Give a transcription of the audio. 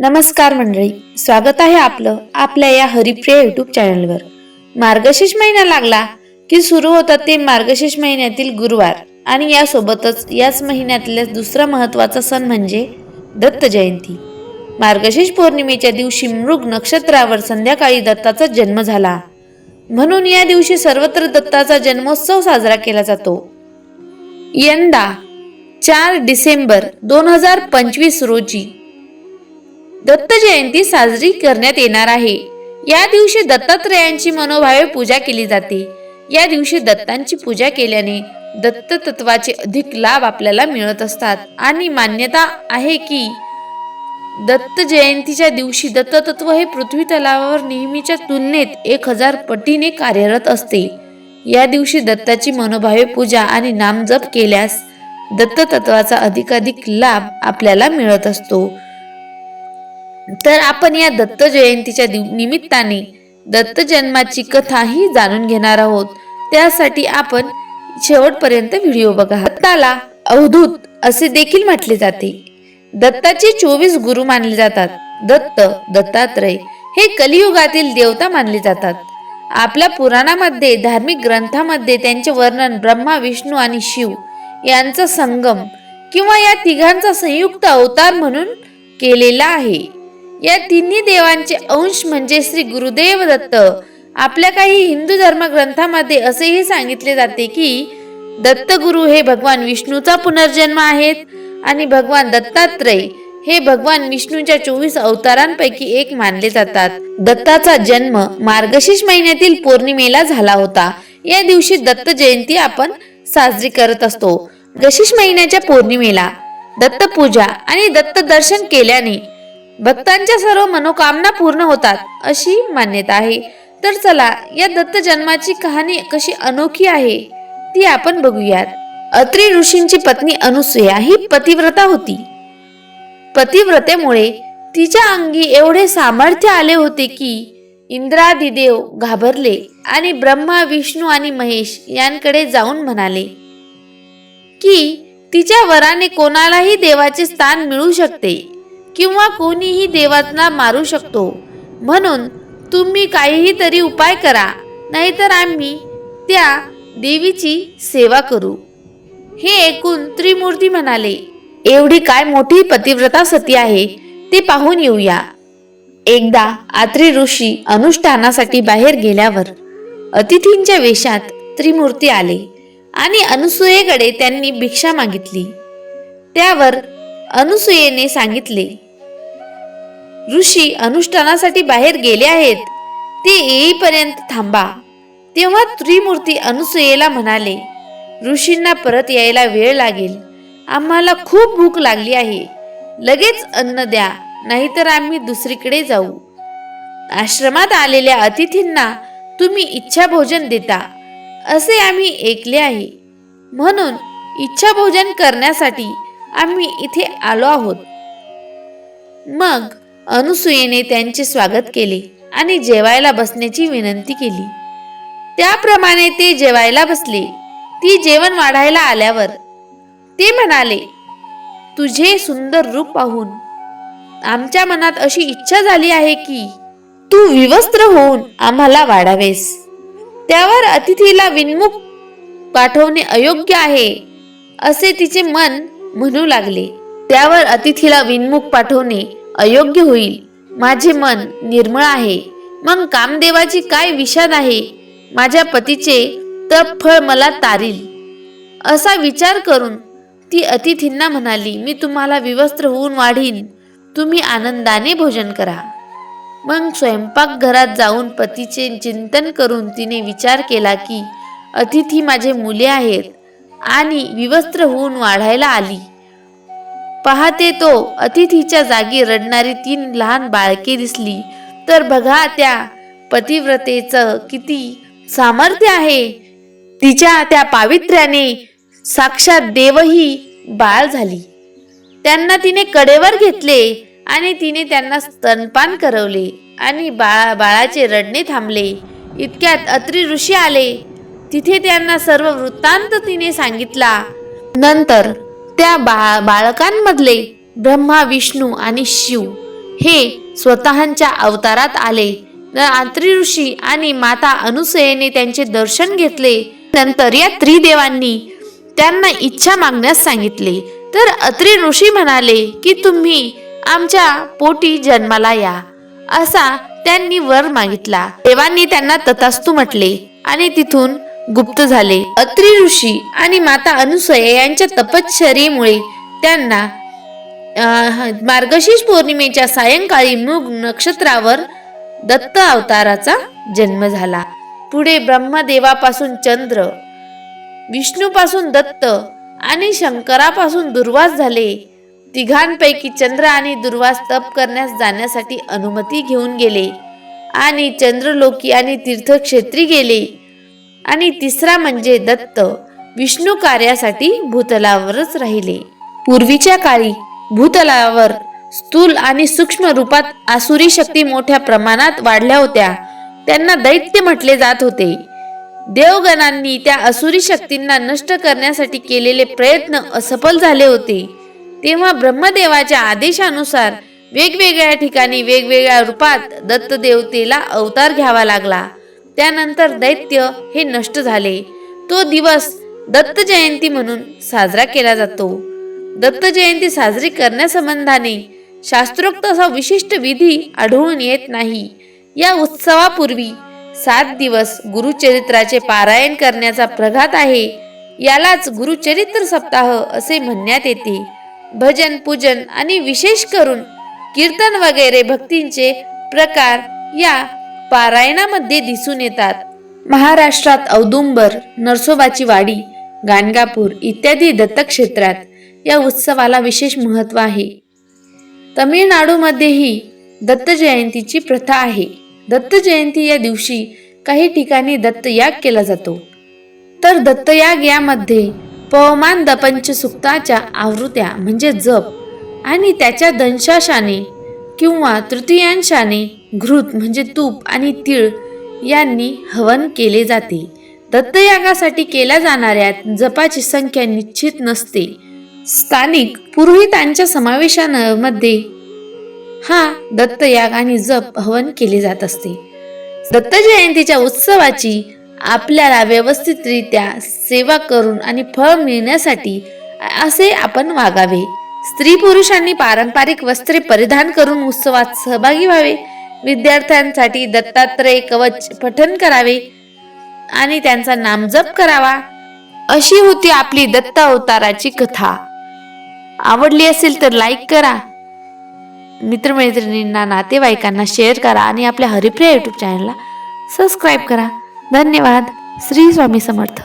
नमस्कार मंडळी स्वागत आहे आपलं आपल्या या हरिप्रिय युट्यूब चॅनलवर मार्गशीर्ष महिना लागला की सुरू होतात ते मार्गशीर्ष महिन्यातील गुरुवार आणि यासोबतच याच महिन्यातल्या दुसरा महत्त्वाचा सण म्हणजे दत्त जयंती. मार्गशीर्ष पौर्णिमेच्या दिवशी मृग नक्षत्रावर संध्याकाळी दत्ताचा जन्म झाला. म्हणून या दिवशी सर्वत्र दत्ताचा जन्मोत्सव साजरा केला जातो. यंदा चार डिसेंबर दोन हजार पंचवीस रोजी दत्त जयंती साजरी करण्यात येणार आहे. या दिवशी दत्तात्रयांची मनोभावे पूजा केली जाते. या दिवशी दत्तांची पूजा केल्याने दत्त तत्वाचे अधिक लाभ आपल्याला मिळत असतात. आणि मान्यता आहे की दत्त जयंतीच्या दिवशी दत्ततत्व हे पृथ्वी तलावावर नेहमीच्या तुलनेत एक हजार पटीने कार्यरत असते. या दिवशी दत्ताची मनोभावे पूजा आणि नामजप केल्यास दत्ततत्वाचा अधिकाधिक लाभ आपल्याला मिळत असतो. तर आपण या दत्त जयंतीच्या निमित्ताने दत्त जन्माची कथाही जाणून घेणार आहोत. त्यासाठी आपण शेवटपर्यंत व्हिडिओ बघा. दत्ताला अवधूत असे देखील म्हटले जाते. दत्ताचे चोवीस गुरु मानले जातात. दत्त दत्तात्रय हे कलियुगातील देवता मानले जातात. आपल्या पुराणामध्ये धार्मिक ग्रंथामध्ये त्यांचे वर्णन ब्रह्मा विष्णू आणि शिव यांचा संगम किंवा या तिघांचा संयुक्त अवतार म्हणून केलेला आहे. या तिन्ही देवांचे अंश म्हणजे श्री गुरुदेव दत्त. आपल्या काही हिंदू धर्म ग्रंथामध्ये असेही सांगितले जाते की दत्तगुरु हे भगवान विष्णूचा पुनर्जन्म आहेत आणि भगवान दत्तात्रय हे भगवान विष्णूच्या चोवीस अवतारांपैकी एक मानले जातात. दत्ताचा जन्म मार्गशीर्ष महिन्यातील पौर्णिमेला झाला होता. या दिवशी दत्त जयंती आपण साजरी करत असतो. गशीष महिन्याच्या पौर्णिमेला दत्तपूजा आणि दत्त दर्शन केल्याने भक्तांच्या सर्व मनोकामना पूर्ण होतात अशी मान्यता आहे. तर चला या दत्त जन्माची कहाणी कशी अनोखी आहे ती आपण बघूयात. अत्री ऋषींची पत्नी अनुसूया ही पतिव्रता होती. पतिव्रतेमुळे तिच्या अंगी एवढे सामर्थ्य आले होते की इंद्रादिदेव घाबरले आणि ब्रह्मा विष्णू आणि महेश यांकडे जाऊन म्हणाले की तिच्या वराने कोणालाही देवाचे स्थान मिळू शकते. किंवा कोणीही देवांना मारू शकतो. म्हणून तुम्ही काहीही तरी उपाय करा नाहीतर आम्ही त्या देवीची सेवा करू. हे ऐकून त्रिमूर्ती म्हणाले एवढी काय मोठी पतिव्रता सती आहे ते पाहून येऊया. एकदा आत्री ऋषी अनुष्ठानासाठी बाहेर गेल्यावर अतिथींच्या वेशात त्रिमूर्ती आले आणि अनुसूयेकडे त्यांनी भिक्षा मागितली. त्यावर अनुसूयेने सांगितले ऋषी अनुष्ठानासाठी बाहेर गेले आहेत. ते येईपर्यंत थांबा. तेव्हा त्रिमूर्ती अनुसूयेला म्हणाले ऋषींना परत यायला वेळ लागेल. आम्हाला खूप भूक लागली आहे. लगेच अन्न द्या नाहीतर आम्ही दुसरीकडे जाऊ. आश्रमात आलेल्या अतिथींना तुम्ही इच्छा भोजन देता. असे आम्ही ऐकले आहे. म्हणून इच्छा भोजन करण्यासाठी आम्ही इथे आलो आहोत. मग अनुसूयेने त्यांचे स्वागत केले आणि जेवायला बसण्याची विनंती केली. त्याप्रमाणे ते जेवायला बसले. ती जेवण वाढायला आल्यावर ते म्हणाले तुझे सुंदर रूप पाहून आमच्या मनात अशी इच्छा झाली आहे की तू विवस्त्र होऊन आम्हाला वाढावेस. त्यावर अतिथीला विनमुख पाठवणे अयोग्य आहे असे तिचे मन म्हणू लागले. त्यावर अतिथीला विनमुख पाठवणे अयोग्य होईल. माझे मन निर्मळ आहे. मग कामदेवाची काय विषाद आहे? माझ्या पतीचे तप फळ मला तारील. असा विचार करून ती अतिथींना म्हणाली मी तुम्हाला विवस्त्र होऊन वाढीन. तुम्ही आनंदाने भोजन करा. मग स्वयंपाकघरात जाऊन पतीचे चिंतन करून तिने विचार केला की अतिथी माझे मुले आहेत आणि विवस्त्र होऊन वाढायला आली. पाहते तो. अतिथीच्या जागी रडणारी तीन लहान बाळके दिसली. तर बघा त्या पतिव्रतेचं किती सामर्थ्य आहे. तिच्या त्या पावित्र्याने साक्षात देवही बाळ झाली. त्यांना तिने कडेवर घेतले आणि तिने त्यांना स्तनपान करवले आणि बाळा बाळाचे रडणे थांबले. इतक्यात अत्री ऋषी आले. तिथे त्यांना सर्व वृत्तांत तिने सांगितला. नंतर त्या बा बाळकांमधले ब्रह्मा विष्णू आणि शिव हे स्वतःच्या अवतारात आले. अंत्री ऋषी आणि माता अनुसयेने त्यांचे दर्शन घेतले. नंतर या त्रिदेवांनी त्यांना इच्छा मागण्यास सांगितले. तर अत्री ऋषी म्हणाले की तुम्ही आमच्या पोटी जन्माला या. असा त्यांनी वर मागितला. देवांनी त्यांना तथास्तू म्हटले आणि तिथून गुप्त झाले. अत्री ऋषी आणि माता अनुसया यांच्या तपश्चर्येमुळे त्यांना मार्गशीर्ष पौर्णिमेच्या सायंकाळी मृग नक्षत्रावर दत्त अवताराचा जन्म झाला. पुढे ब्रह्मदेवापासून चंद्र विष्णूपासून दत्त आणि शंकरापासून दुर्वास झाले. तिघांपैकी चंद्र आणि दुर्वास तप करण्यास जाण्यासाठी अनुमती घेऊन गेले आणि चंद्रलोकी आणि तीर्थक्षेत्री गेले. आणि तिसरा म्हणजे दत्त. विष्णू कार्यासाठी भूतलावरच राहिले. पूर्वीच्या काळी भूतलावर स्थूल आणि सूक्ष्म रूपात आसुरी शक्ती मोठ्या प्रमाणात वाढल्या होत्या. त्यांना दैत्य म्हटले जात होते. देवगणांनी त्या असुरी शक्तींना नष्ट करण्यासाठी केलेले प्रयत्न असफल झाले होते. तेव्हा ब्रह्मदेवाच्या आदेशानुसार वेगवेगळ्या ठिकाणी वेगवेगळ्या रूपात दत्त देवतेला अवतार घ्यावा लागला. त्यानंतर दैत्य हे नष्ट झाले. तो दिवस दत्त जयंती म्हणून साजरा केला जातो. दत्त जयंती साजरी करण्यासंबंधाने शास्त्रोक्त असा विशिष्ट विधी आढळून येत नाही. या उत्सवापूर्वी सात दिवस गुरुचरित्राचे पारायण करण्याचा प्रघात आहे. यालाच गुरुचरित्र सप्ताह असे म्हणण्यात येते. भजन पूजन आणि विशेष करून कीर्तन वगैरे भक्तींचे प्रकार या पारायणामध्ये दिसून येतात. महाराष्ट्रात औदुंबर नरसोबाची वाडी गाणगापूर इत्यादी दत्तक्षेत्रात या उत्सवाला विशेष महत्त्व आहे. तमिळनाडूमध्येही दत्त जयंतीची प्रथा आहे. दत्त जयंती या दिवशी काही ठिकाणी दत्तयाग केला जातो. तर दत्तयाग यामध्ये पवमान दपंच सुक्ताच्या आवृत्या म्हणजे जप आणि त्याच्या दंशाशाने किंवा तृतीयांशाने घृत म्हणजे तूप आणि तीळ यांनी हवन केले जाते. दत्तयागासाठी केल्या जाणाऱ्या जपाची संख्या निश्चित नसते. स्थानिक पुरोहितांच्या समावेशामध्ये हा दत्तयाग आणि जप हवन केले जात असते. दत्त जयंतीच्या उत्सवाची आपल्याला व्यवस्थितरित्या सेवा करून आणि फळ मिळण्यासाठी असे आपण वागावे. स्त्री पुरुषांनी पारंपरिक वस्त्रे परिधान करून उत्सवात सहभागी व्हावे. विद्यार्थ्यांसाठी दत्तात्रय कवच पठन करावे आणि त्यांचा नामजप करावा. अशी होती आपली दत्त अवताराची कथा. आवडली असेल तर लाईक करा. मित्रमैत्रिणींना नातेवाईकांना शेअर करा आणि आपल्या हरिप्रिया यूट्यूब चॅनलला सबस्क्राईब करा. धन्यवाद. श्री स्वामी समर्थ.